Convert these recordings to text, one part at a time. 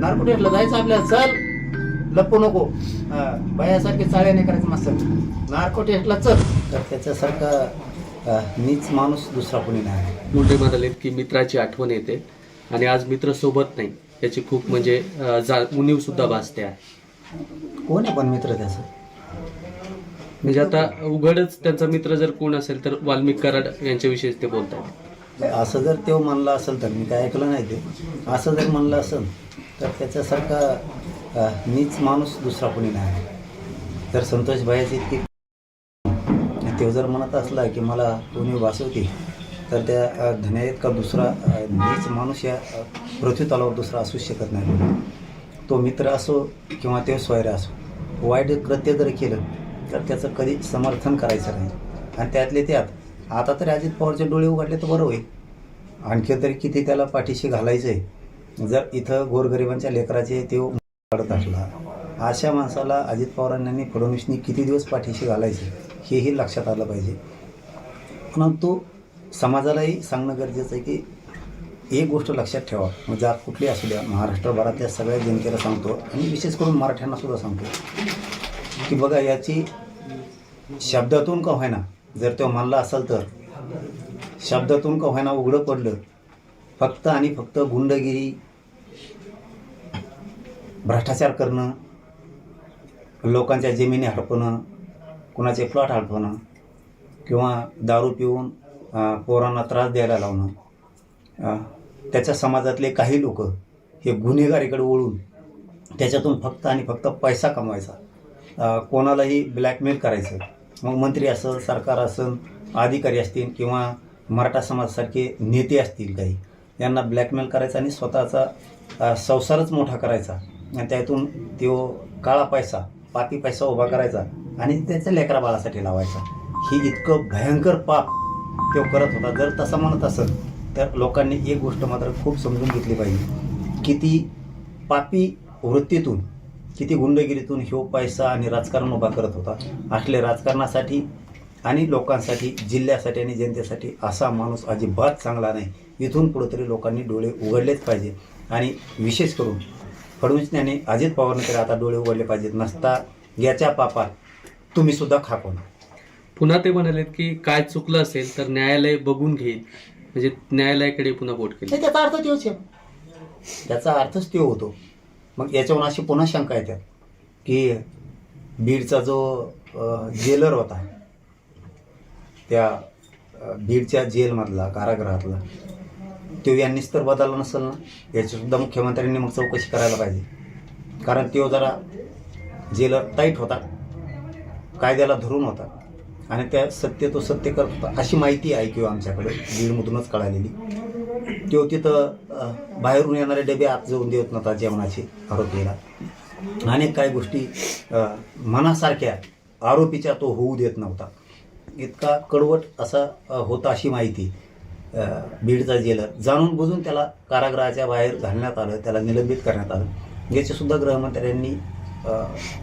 नार्कोटेटला जायचं आपल्याला चल. लपू नको. बायासारखे चाळे नाही करायचं मस्त. नार्कोटेटला चल. तर त्याच्यासारखा नीच माणूस दुसरा कोणी नाही. मुंडे म्हणालेत की मित्राची आठवण येते आणि आज मित्र सोबत नाही. याची खूप म्हणजे जा उणीव सुद्धा भासते आहे. कोण आहे पण मित्र त्याचं? म्हणजे आता उघडच त्यांचा मित्र जर कोण असेल तर वाल्मिक कराड यांच्याविषयी ते बोलतात. असं जर तो म्हणला असेल तर मी काय ऐकलं नाही ते. असं जर म्हणलं असेल तर त्याच्यासारखा मीच नीच माणूस दुसरा कोणी नाही. तर संतोष भाईची इतकी तो जर म्हणत असला की मला कोणी वाचवते तर त्या अं, का दुसरा मीच नीच माणूस या पृथ्वी तलावर दुसरा असूच शकत नाही. तो मित्र असो किंवा ते स्वैर असो वाईट कृत्य जर केलं तर त्याचं कधी समर्थन करायचं नाही. आणि त्यातले त्यात आता तरी अजित पवारचे डोळे उघडले तर बरं होईल. आणखी तरी किती त्याला पाठीशी घालायचं आहे जर इथं गोरगरिबांच्या लेकराचे ते काढत असला अशा माणसाला अजित पवारांनी फडणवीसनी किती दिवस पाठीशी घालायचे? हेही लक्षात आलं पाहिजे. परंतु समाजालाही सांगणं गरजेचं आहे की एक गोष्ट लक्षात ठेवा. म्हणजे मग जात कुठली असू द्या महाराष्ट्रभरातल्या सगळ्या जनतेला सांगतो आणि विशेष करून मराठ्यांना सुद्धा सांगतो. की बघा याची शब्दातून का होईना जर तो मानला असेल तर. शब्दातून का होईना उघडं पडलं. फक्त आणि फक्त गुंडगिरी भ्रष्टाचार करणं लोकांच्या जमिनी हडपणं कुणाचे प्लॉट हडपणं किंवा दारू पिऊन पोरांना त्रास द्यायला लावणं त्याच्या समाजातले काही लोक हे गुन्हेगारीकडे वळून त्याच्यातून फक्त आणि फक्त पैसा कमवायचा. कोणालाही ब्लॅकमेल करायचं. मग मंत्री असेल सरकार असेल अधिकारी असतील किंवा मराठा समाजासारखे नेते असतील काही यांना ब्लॅकमेल करायचा आणि स्वतःचा संसारच मोठा करायचा. आणि त्यातून तो काळा पैसा पापी पैसा उभा करायचा आणि त्याच्या लेकरा बाळासाठी लावायचा. ही इतकं भयंकर पाप तो करत होता. जर तसं म्हणत असेल तर लोकांनी एक गोष्ट मात्र खूप समजून घेतली पाहिजे किती पापी वृत्तीतून किती गुंडगिरीतून ह्यो पैसा आणि राजकारण उभा करत होता. असले राजकारणासाठी आणि लोकांसाठी जिल्ह्यासाठी आणि जनतेसाठी असा माणूस अजिबात चांगला नाही. इथून पुढे तरी लोकांनी डोळे उघडलेच पाहिजे. आणि विशेष करून फडणवीसने आणि अजित पवारने तरी आता डोळे उघडले पाहिजेत. नसता याच्या पापात तुम्ही सुद्धा खाको ना पुन्हा ते म्हणालेत की काय चुकलं असेल तर न्यायालय बघून घेईल. म्हणजे न्यायालयाकडे पुन्हा बोट केली. त्याचा अर्थ तोच आहे. त्याचा अर्थच तो होतो. मग याच्यावरून अशी पुन्हा शंका येतात की बीडचा जो जेलर होता त्या बीडच्या जेलमधला कारागृहातला तो यांनीच तर बदलला नसेल ना? याचीसुद्धा मुख्यमंत्र्यांनी मग चौकशी करायला पाहिजे. कारण तो जरा जेलर टाईट होता कायद्याला धरून होता. आणि त्या सत्य तो सत्य करत होता अशी माहिती आहे किंवा आमच्याकडे बीडमधूनच कळालेली. तो तिथं बाहेरून येणारे डबे आत जाऊन देत नव्हता जेवणाचे आरोपीला. अनेक काही गोष्टी मनासारख्या आरोपीच्या तो होऊ देत नव्हता. इतका कडवट असा होता अशी माहिती बीडचा जेलर. जाणून बुजून त्याला कारागृहाच्या बाहेर घालण्यात आलं त्याला निलंबित करण्यात आलं. याचीसुद्धा गृहमंत्र्यांनी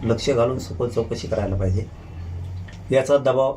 लक्ष घालून सखोल चौकशी करायला पाहिजे. याचा दबाव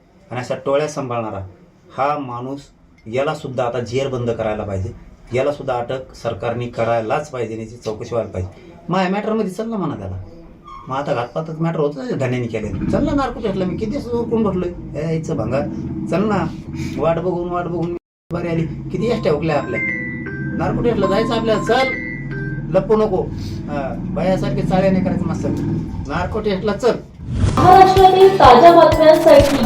आणि अशा टोळ्या सांभाळणारा हा माणूस याला सुद्धा आता जेर बंद करायला पाहिजे. याला सुद्धा अटक सरकारने करायलाच पाहिजे याची चौकशी व्हायला पाहिजे. मग या मॅटरमध्ये चल ना म्हणा त्याला. मग आता घातपातच मॅटर होतं धन्याने केले. चल ना नार्को भेटला मी किती कोण भरलोय यायचं भंगा. चल ना. वाट बघून वाट बघून बरी आली. किती एस उकल्या आपल्या. नारको भेटलं जायचं आपल्याला चल. लपू नको. हा, बायासारखे नाही करायचं मस्त. नारको टेस्टला चल. महाराष्ट्रातील ताज्या बातम्यांसाठी